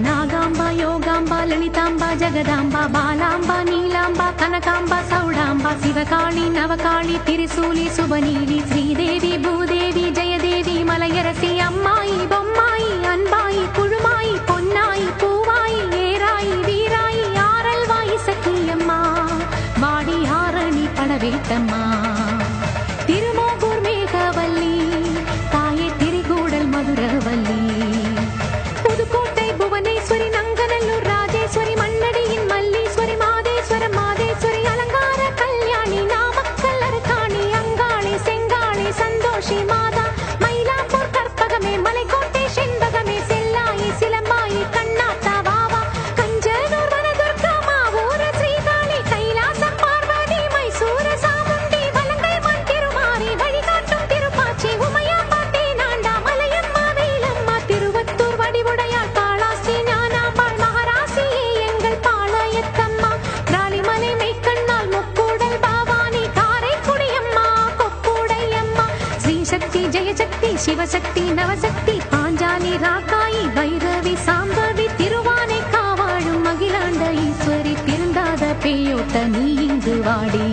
நாகாம்பா யோகாம்பா லலிதாம்பா ஜெகதாம்பா பாலாம்பா நீலாம்பா கனகாம்பா சௌடாம்பா சிவகாளி நவகாளி திரிசூலி சுபநீலி ஸ்ரீதேவி பூதேவி ஜெயதேவி மலையரசி அம்மாயி பொம்மாயி அன்பாயி குழுமாயி பொன்னாயி பூவாயி ஏராயி வீராயி ஆரல்வாயி சக்கியம்மா வாடி ஆரணி படவேட்டம்மா சக்தி ஜெயசக்தி சிவசக்தி நவசக்தி பாஞ்சாலி ராக்காயி பைரவி சாம்பவி திருவானை காவாழும் மகிழாண்ட ஈஸ்வரி திருந்தாத பேயோட்ட நீ இங்கு வாடி.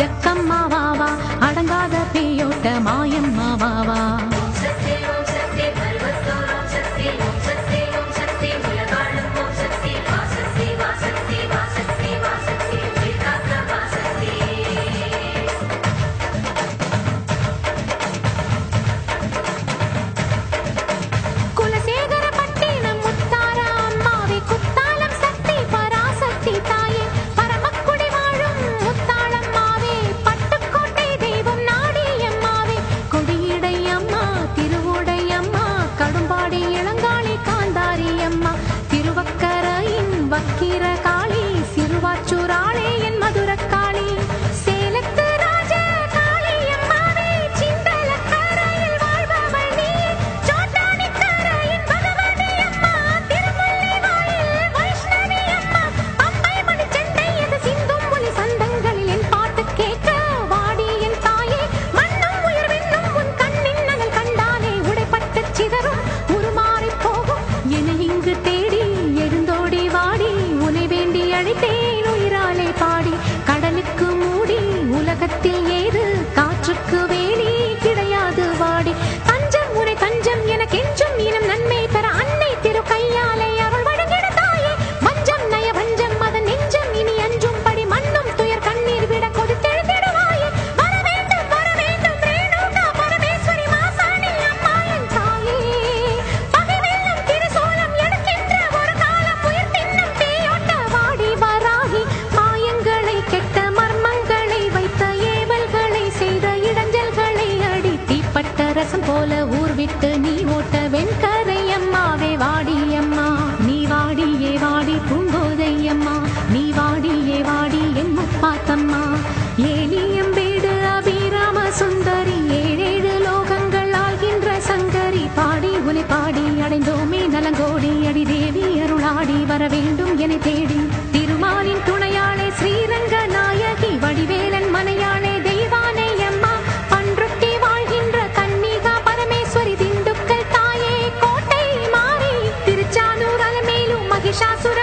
ஜக்கம்மாவாவா அடங்காத பேயோட்ட மாயம்மாவாவா வாடியே வாடி என் முப்பாத்தம்மா ஏனியம்பேடு அபிராம சுந்தரி. ஏழேழு லோகங்கள் ஆகின்ற சங்கரி. பாடி உனை பாடி அடைந்தோமே நலங்கோடி. அடி தேவி அருளாடி வர வேண்டும் என தேடி. திருமாலின் துணையாளே ஸ்ரீரங்க நாயகி. வடிவேலன் மனையாளே தெய்வானே அம்மா. பன்றுட்டி வாழ்கின்ற கன்னிகா பரமேஸ்வரி. திண்டுக்கல் தாயே கோட்டை மாறி. திருச்சானூர் அலமேலும் மகிஷாசுர